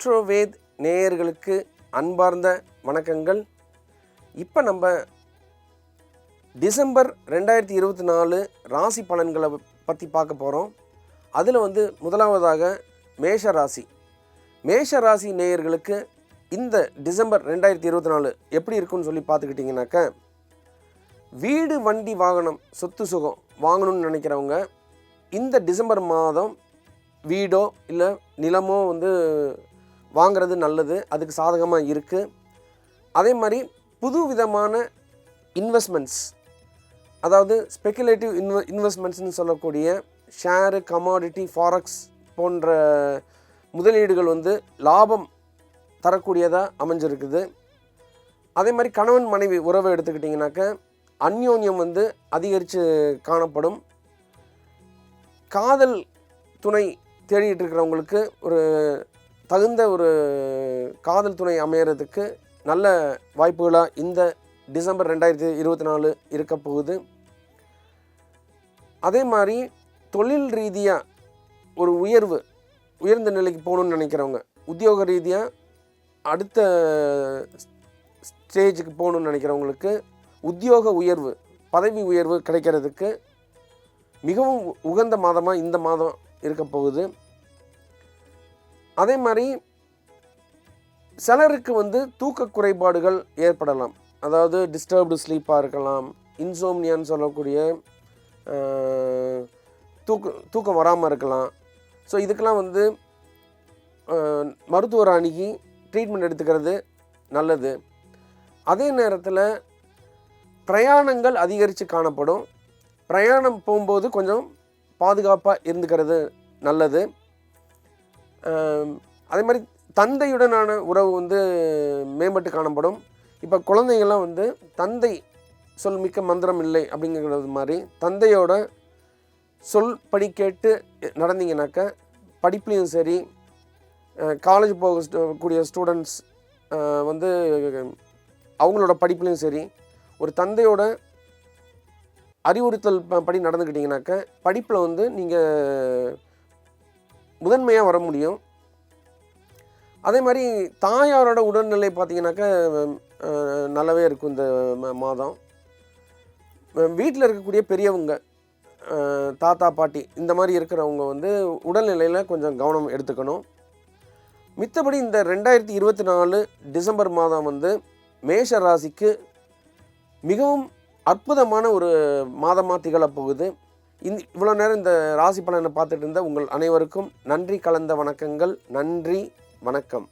ஆஸ்ட்ரோவேத் நேயர்களுக்கு அன்பார்ந்த வணக்கங்கள். இப்போ நம்ம டிசம்பர் ரெண்டாயிரத்தி இருபத்தி நாலு ராசி பலன்களை பற்றி பார்க்க போகிறோம் அதில் வந்து முதலாவதாக மேஷ ராசி. மேஷ ராசி நேயர்களுக்கு இந்த டிசம்பர் ரெண்டாயிரத்தி இருபத்தி நாலு எப்படி இருக்குன்னு சொல்லி பார்த்துக்கிட்டிங்கனாக்க வீடு வண்டி வாகனம் சொத்து சுகம் வாங்கணும்னு நினைக்கிறவங்க இந்த டிசம்பர் மாதம் வீடோ இல்லை நிலமோ வந்து வாங்குறது நல்லது அதுக்கு சாதகமாக இருக்குது அதே மாதிரி புது விதமான இன்வெஸ்ட்மெண்ட்ஸ் அதாவது ஸ்பெக்குலேட்டிவ் இன்வெ இன்வெஸ்ட்மெண்ட்ஸ்னு சொல்லக்கூடிய ஷேரு கமாடிட்டி ஃபாரக்ஸ் போன்ற முதலீடுகள் வந்து லாபம் தரக்கூடியதாக அமைஞ்சிருக்குது. அதே மாதிரி கணவன் மனைவி உறவை எடுத்துக்கிட்டிங்கனாக்க அந்யோன்யம் வந்து அதிகரித்து காணப்படும். காதல் துணை தேடிட்டு இருக்கிறவங்களுக்கு ஒரு தகுந்த ஒரு காதல் துணை அமையறதுக்கு நல்ல வாய்ப்புகளாக இந்த டிசம்பர் ரெண்டாயிரத்தி இருபத்தி நாலு இருக்க போகுது. அதே மாதிரி தொழில் ரீதியாக ஒரு உயர்வு உயர்ந்த நிலைக்கு போகணுன்னு நினைக்கிறவங்க உத்தியோக ரீதியாக அடுத்த ஸ்டேஜுக்கு போகணுன்னு நினைக்கிறவங்களுக்கு உத்தியோக உயர்வு பதவி உயர்வு கிடைக்கிறதுக்கு மிகவும் உகந்த மாதமாக இந்த மாதம் இருக்க போகுது. அதே மாதிரி சிலருக்கு வந்து தூக்க குறைபாடுகள் ஏற்படலாம். அதாவது டிஸ்டர்ப்டு ஸ்லீப்பாக இருக்கலாம் இன்சோம்னியான்னு சொல்லக்கூடிய தூக்க தூக்கம் வராமல் இருக்கலாம். ஸோ இதுக்கெல்லாம் வந்து அஹ், மருத்துவரை அணுகி ட்ரீட்மெண்ட் எடுத்துக்கிறது நல்லது. அதே நேரத்தில் பிரயாணங்கள் அதிகரித்து காணப்படும். பிரயாணம் போகும்போது கொஞ்சம் பாதுகாப்பாக இருந்துக்கிறது நல்லது. அதே மாதிரி தந்தையுடனான உறவு வந்து மேம்பட்டு காணப்படும். இப்போ குழந்தைங்கள்லாம் வந்து தந்தை சொல் மிக்க மந்திரம் இல்லை அப்படிங்கிறது மாதிரி தந்தையோட சொல் படி கேட்டு நடந்தீங்கன்னாக்க படிப்புலேயும் சரி காலேஜ் போக கூடிய ஸ்டூடெண்ட்ஸ் வந்து அவங்களோட படிப்புலேயும் சரி ஒரு தந்தையோட அறிவுறுத்தல் படி நடந்துக்கிட்டிங்கனாக்க படிப்பில் வந்து நீங்கள் முதன்மையாக வர முடியும். அதே மாதிரி தாயாரோட உடல்நிலை பார்த்தீங்கன்னாக்க நல்லாவே இருக்கும் இந்த மாதம். வீட்டில் இருக்கக்கூடிய பெரியவங்க தாத்தா பாட்டி இந்த மாதிரி இருக்கிறவங்க வந்து உடல்நிலையில் கொஞ்சம் கவனம் எடுத்துக்கணும். மித்தபடி இந்த ரெண்டாயிரத்தி இருபத்தி நாலு டிசம்பர் மாதம் வந்து மேஷ ராசிக்கு மிகவும் அற்புதமான ஒரு மாதமாக திகழப்போகுது. இந்த இவ்வளோ நேரம் இந்த ராசி பலனை பார்த்துட்டு இருந்த உங்கள் அனைவருக்கும் நன்றி கலந்த வணக்கங்கள். நன்றி வணக்கம்.